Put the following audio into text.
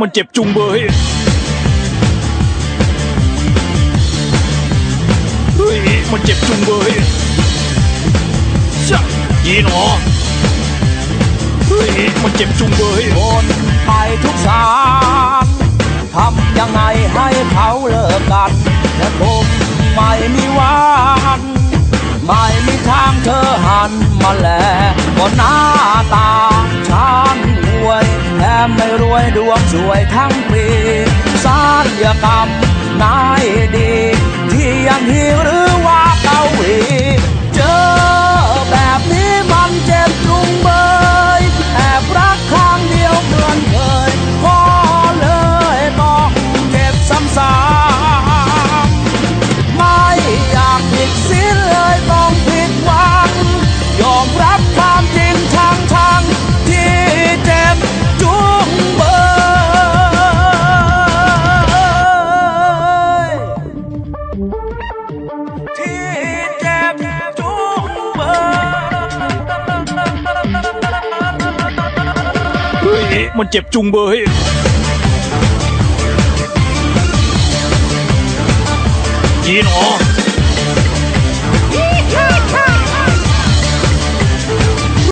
มันเจ็บจุงเบยเฮ้ยมันเจ็บจุงเบยช่ะยีหนอเฮ้ยมันเจ็บจุงเบยคนไปทุกสารทำยังไงให้เขาเลิกกันแต่ผมไม่มีวัน ไม่มีทางเธอหันมาแลก็หน้า วยดวงสวยทั้งปีศัลยกรรมนายดี ฮ้ยมันเจ็บจุงเบยยีหนอ